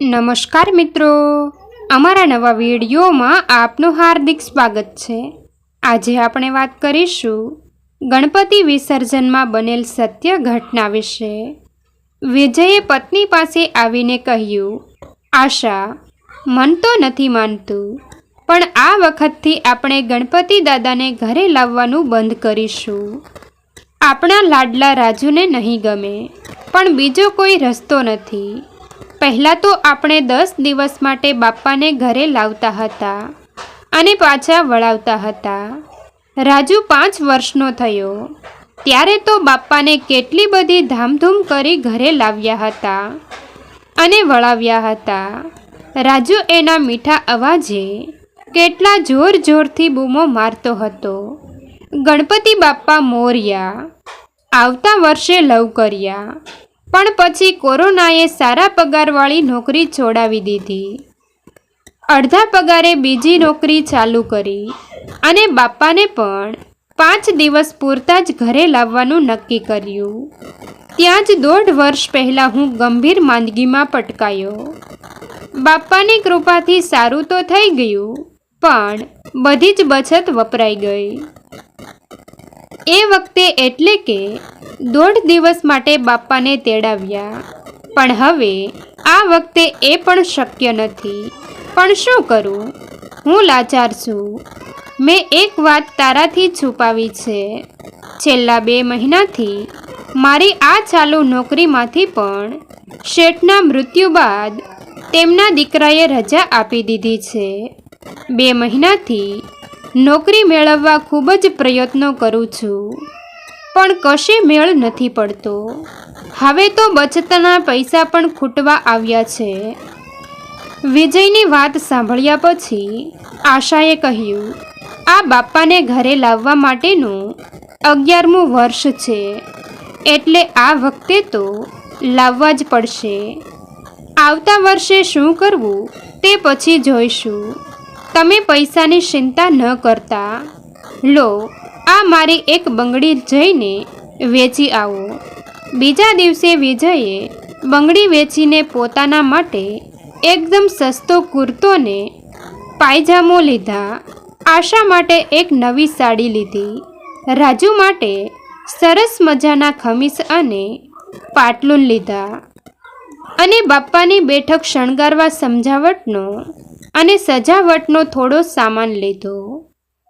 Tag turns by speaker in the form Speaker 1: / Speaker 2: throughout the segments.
Speaker 1: નમસ્કાર મિત્રો. અમારા નવા વિડીયોમાં આપનું હાર્દિક સ્વાગત છે. આજે આપણે વાત કરીશું ગણપતિ વિસર્જનમાં બનેલ સત્ય ઘટના વિશે. વિજયે પત્ની પાસે આવીને કહ્યું, આશા, મન તો નથી માનતું, પણ આ વખતથી આપણે ગણપતિ દાદાને ઘરે લાવવાનું બંધ કરીશું. આપણા લાડલા રાજુને નહીં ગમે, પણ બીજો કોઈ રસ્તો નથી. પહેલાં તો આપણે દસ દિવસ માટે બાપ્પાને ઘરે લાવતા હતા અને પાછા વળાવતા હતા. રાજુ પાંચ વર્ષનો થયો. ત્યારે તો બાપ્પાને કેટલી બધી ધામધૂમ કરી ઘરે લાવ્યા હતા અને વળાવ્યા હતા. રાજુ એના મીઠા અવાજે કેટલા જોર જોરથી બૂમો મારતો હતો. ગણપતિ બાપ્પા મોર્યા, આવતા વર્ષે લવ કર્યા પણ પછી કોરોનાએ સારા પગારવાળી નોકરી છોડાવી દીધી. અડધા પગારે બીજી નોકરી ચાલુ કરી અને બાપ્પાને પણ પાંચ દિવસ પૂરતા જ ઘરે લાવવાનું નક્કી કર્યું. ત્યાં જ દોઢ વર્ષ પહેલાં હું ગંભીર માંદગીમાં પટકાયો. બાપ્પાની કૃપાથી સારું તો થઈ ગયું, પણ બધી જ બચત વપરાઈ ગઈ. એ વખતે એટલે કે દોઢ દિવસ માટે બાપ્પાને તેડાવ્યા. પણ હવે આ વખતે એ પણ શક્ય નથી. પણ શું કરું? હું લાચાર છું. મેં એક વાત તારાથી છુપાવી છે. છેલ્લા બે મહિનાથી મારી આ ચાલુ નોકરીમાંથી પણ શેઠના મૃત્યુ બાદ તેમના દીકરાએ રજા આપી દીધી છે. બે મહિનાથી નોકરી મેળવવા ખૂબ જ પ્રયત્નો કરું છું. પણ કશે મેળ નથી પડતો. હવે તો બચતના પૈસા પણ ખૂટવા આવ્યા છે. વિજયની વાત સાંભળ્યા પછી આશાએ કહ્યું, આ બાપ્પાને ઘરે લાવવા માટેનું અગિયારમું વર્ષ છે. એટલે આ વખતે તો લાવવા જ પડશે. આવતા વર્ષે શું કરવું તે પછી જોઈશું. તમે પૈસાની ચિંતા ન કરતા. લો, આ મારી એક બંગડી જઈને વેચી આવો. બીજા દિવસે વિજયે બંગડી વેચીને પોતાના માટે એકદમ સસ્તો કુર્તો ને પાયજામો લીધા. આશા માટે એક નવી સાડી લીધી. રાજુ માટે સરસ મજાના ખમીસ અને પાટલુન લીધા. અને બાપ્પાની બેઠક શણગારવા સમજાવટનો અને સજાવટનો થોડો સામાન લીધો.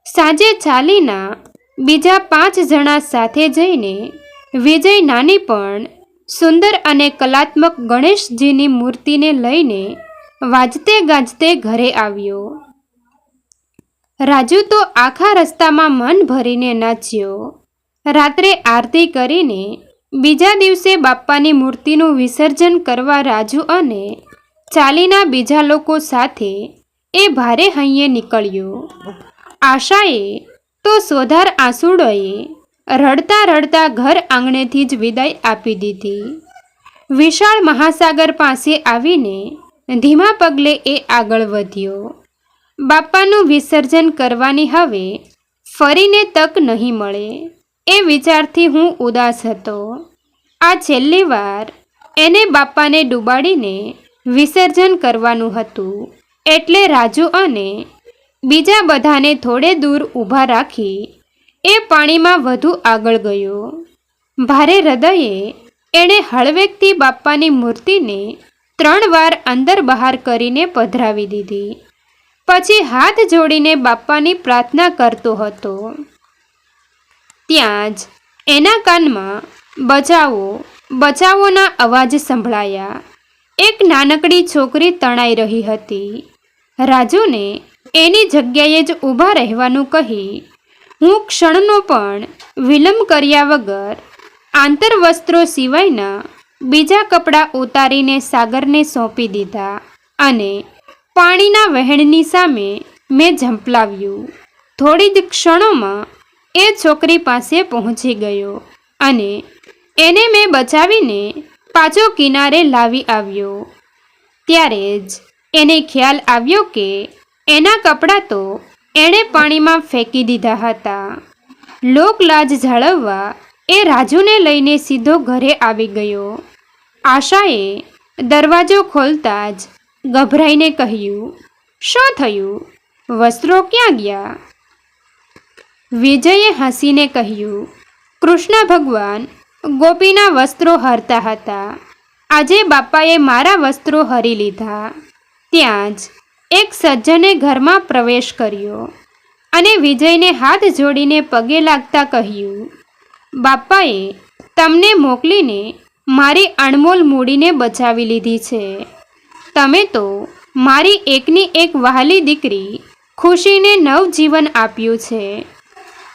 Speaker 1: સાંજે ચાલીના બીજા પાંચ જણા સાથે જઈને વિજય નાની પણ સુંદર અને કલાત્મક ગણેશજીની મૂર્તિને લઈને વાજતે ગાજતે ઘરે આવ્યો. રાજુ તો આખા રસ્તામાં મન ભરીને નાચ્યો. રાત્રે આરતી કરીને બીજા દિવસે બાપ્પાની મૂર્તિનું વિસર્જન કરવા રાજુ અને ચાલીના બીજા લોકો સાથે એ ભારે હૈયે નીકળ્યો. આશાએ તો સોધાર આંસુડોએ રડતા રડતા ઘર આંગણેથી જ વિદાય આપી દીધી. વિશાળ મહાસાગર પાસે આવીને ધીમા પગલે એ આગળ વધ્યો. બાપાનું વિસર્જન કરવાની હવે ફરીને તક નહીં મળે એ વિચારથી હું ઉદાસ હતો. આ છેલ્લી વાર એને બાપ્પાને ડૂબાડીને વિસર્જન કરવાનું હતું. એટલે રાજુ અને બીજા બધાને થોડે દૂર ઊભા રાખી એ પાણીમાં વધુ આગળ ગયો. ભારે હૃદયે એણે હળવેકથી બાપ્પાની મૂર્તિને ત્રણ વાર અંદર બહાર કરીને પધરાવી દીધી. પછી હાથ જોડીને બાપ્પાની પ્રાર્થના કરતો હતો, ત્યાં જ એના કાનમાં બચાવો, બચાવોના અવાજ સંભળાયા. એક નાનકડી છોકરી તણાઈ રહી હતી. રાજુને એની જગ્યાએ જ ઊભા રહેવાનું કહી, હું ક્ષણનો પણ વિલંબ કર્યા વગર આંતરવસ્ત્રો સિવાયના બીજા કપડાં ઉતારીને સાગરને સોંપી દીધા અને પાણીના વહેણની સામે મેં ઝંપલાવ્યું. થોડી જ ક્ષણોમાં એ છોકરી પાસે પહોંચી ગયો અને એને મેં બચાવીને પાછો કિનારે લાવી આવ્યો. ત્યારે જ એને ખ્યાલ આવ્યો કે એના કપડાં તો એણે પાણીમાં ફેંકી દીધા હતા. લોકલાજ જાળવવા એ રાજુને લઈને સીધો ઘરે આવી ગયો. આશાએ દરવાજો ખોલતા જ ગભરાઈને કહ્યું, શું થયું? વસ્ત્રો ક્યાં ગયા? વિજયે હસીને કહ્યું, કૃષ્ણ ભગવાન ગોપીના વસ્ત્રો હરતા હતા. આજે બાપાએ મારા વસ્ત્રો હરી લીધા. ત્યાં જ એક સજ્જને ઘરમાં પ્રવેશ કર્યો અને વિજયને હાથ જોડીને પગે લાગતા કહ્યું, બાપાએ, તમને મોકલીને મારી અણમોલ મૂડીને બચાવી લીધી છે. તમે તો મારી એકની એક વહાલી દીકરી ખુશીને નવજીવન આપ્યું છે.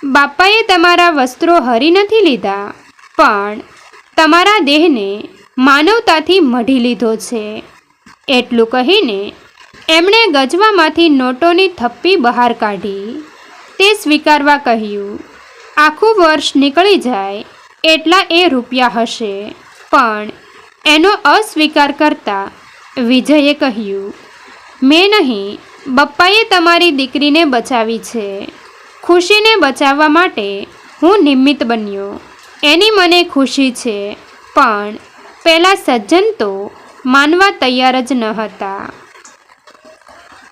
Speaker 1: બાપાએ તમારા વસ્ત્રો હરી નથી લીધા. પણ તમારા દેહને માનવતાથી મઢી લીધો છે. એટલું કહીને એમણે ગજવામાંથી નોટોની થપ્પી બહાર કાઢી. તે સ્વીકારવા કહ્યું, આખું વર્ષ નીકળી જાય એટલા એ રૂપિયા હશે. પણ એનો અસ્વીકાર કરતા વિજયે કહ્યું, મેં નહીં, બપ્પાએ તમારી દીકરીને બચાવી છે. ખુશીને બચાવવા માટે હું નિમિત્ત બન્યો. એની મને ખુશી છે, પણ પેલા સજ્જન તો માનવા તૈયાર જ ન હતા.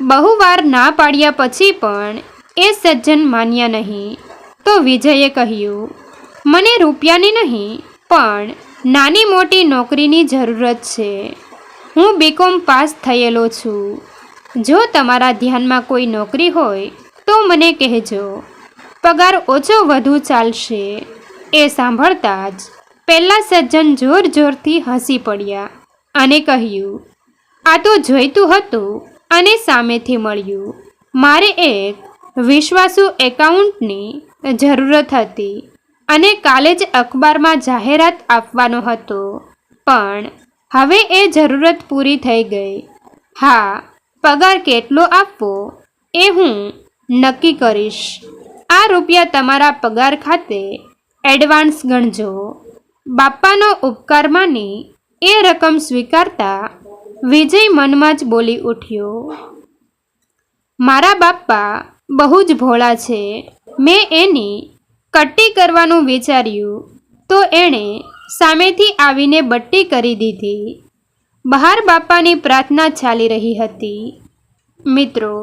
Speaker 1: બહુવાર ના પાડ્યા પછી પણ એ સજ્જન માન્યા નહીં. તો વિજયે કહ્યું, મને રૂપિયાની નહીં, પણ નાની મોટી નોકરીની જરૂરત છે. હું બીકોમ પાસ થયેલો છું. જો તમારા ધ્યાનમાં કોઈ નોકરી હોય તો મને કહેજો. પગાર ઓછો વધુ ચાલશે. એ સાંભળતા જ પહેલાં સજ્જન જોર જોરથી હસી પડ્યા અને કહ્યું, આ તો જોઈતું હતું અને સામેથી મળ્યું. મારે એક વિશ્વાસુ એકાઉન્ટની જરૂરત હતી અને કાલે જ અખબારમાં જાહેરાત આપવાનો હતો. પણ હવે એ જરૂરત પૂરી થઈ ગઈ. હા, પગાર કેટલો આપવો એ હું નક્કી કરીશ. આ રૂપિયા તમારા પગાર ખાતે એડવાન્સ ગણજો. બાપાનો ઉપકાર માની એ રકમ સ્વીકારતા વિજય મનમાં જ બોલી ઉઠ્યો. મારા બાપા બહુ જ ભોળા છે. મેં એની કટ્ટી કરવાનું વિચાર્યું તો એણે સામેથી આવીને બટ્ટી કરી દીધી. બહાર બાપાની પ્રાર્થના ચાલી રહી હતી. મિત્રો,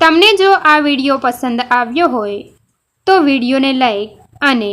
Speaker 1: તમને જો આ વીડિયો પસંદ આવ્યો હોય તો વિડીયોને લાઈક અને